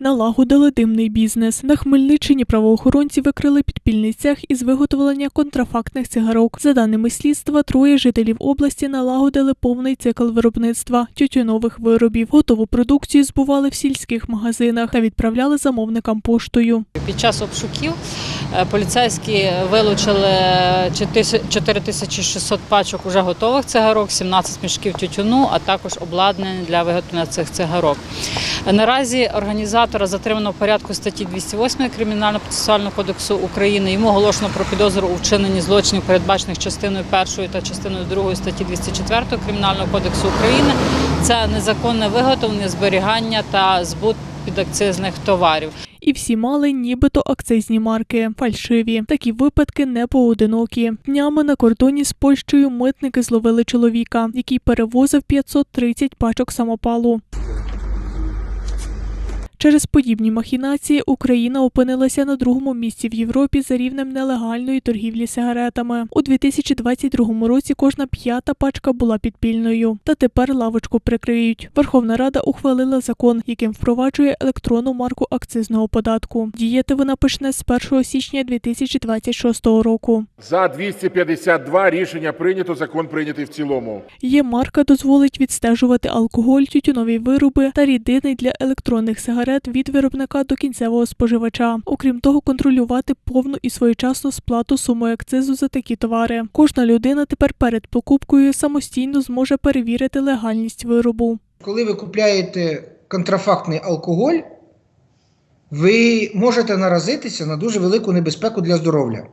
Налагодили димний бізнес. На Хмельниччині правоохоронці викрили підпільний цех із виготовлення контрафактних цигарок. За даними слідства, троє жителів області налагодили повний цикл виробництва тютюнових виробів. Готову продукцію збували в сільських магазинах та відправляли замовникам поштою. Під час обшуків е, поліцейські вилучили 4600 пачок уже готових цигарок, 17 мішків тютюну, а також обладнання для виготовлення цих цигарок. Наразі організатора затримано в порядку статті 208 Кримінально-процесуального кодексу України. Йому оголошено про підозру у вчиненні злочинів, передбачених частиною 1 та частиною 2 статті 204 Кримінального кодексу України. Це незаконне виготовлення, зберігання та збут підакцизних товарів. І всі мали нібито акцизні марки, фальшиві. Такі випадки не поодинокі. Днями на кордоні з Польщею митники зловили чоловіка, який перевозив 530 пачок самопалу. Через подібні махінації Україна опинилася на другому місці в Європі за рівнем нелегальної торгівлі сигаретами. У 2022 році кожна п'ята пачка була підпільною. Та тепер лавочку прикриють. Верховна Рада ухвалила закон, яким впроваджує електронну марку акцизного податку. Діяти вона почне з 1 січня 2026 року. За 252 рішення прийнято. Закон прийнятий в цілому. Є марка дозволить відстежувати алкоголь, тютюнові вироби та рідини для електронних сигарет від виробника до кінцевого споживача. Окрім того, контролювати повну і своєчасну сплату суми акцизу за такі товари. Кожна людина тепер перед покупкою самостійно зможе перевірити легальність виробу. Коли ви купляєте контрафактний алкоголь, ви можете наразитися на дуже велику небезпеку для здоров'я.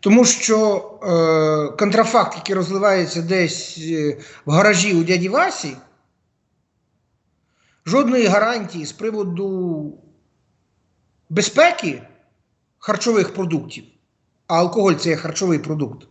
Тому що е, контрафакт, який розливається десь е, в гаражі у дяді Васі, жодної гарантії з приводу безпеки харчових продуктів, а алкоголь це є харчовий продукт,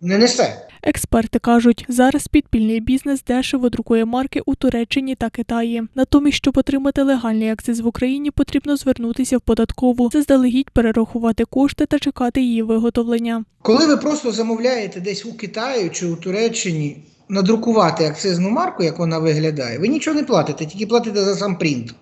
не несе. Експерти кажуть, зараз підпільний бізнес дешево друкує марки у Туреччині та Китаї. Натомість, щоб отримати легальний акциз в Україні, потрібно звернутися в податкову, заздалегідь перерахувати кошти та чекати її виготовлення. Коли ви просто замовляєте десь у Китаї чи у Туреччині надрукувати акцизну марку, як вона виглядає, ви нічого не платите, тільки платите за сам принт.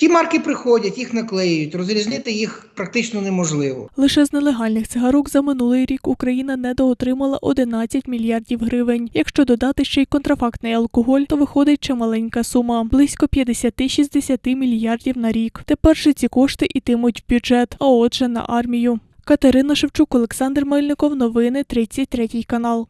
Ті марки приходять, їх наклеюють, розрізнити їх практично неможливо. Лише з нелегальних цигарок за минулий рік Україна недоотримала 11 мільярдів гривень. Якщо додати ще й контрафактний алкоголь, то виходить чималенька сума близько 50-60 мільярдів на рік. Тепер же ці кошти ітимуть в бюджет, а отже на армію. Катерина Шевчук, Олександр Мельников. Новини 33 канал.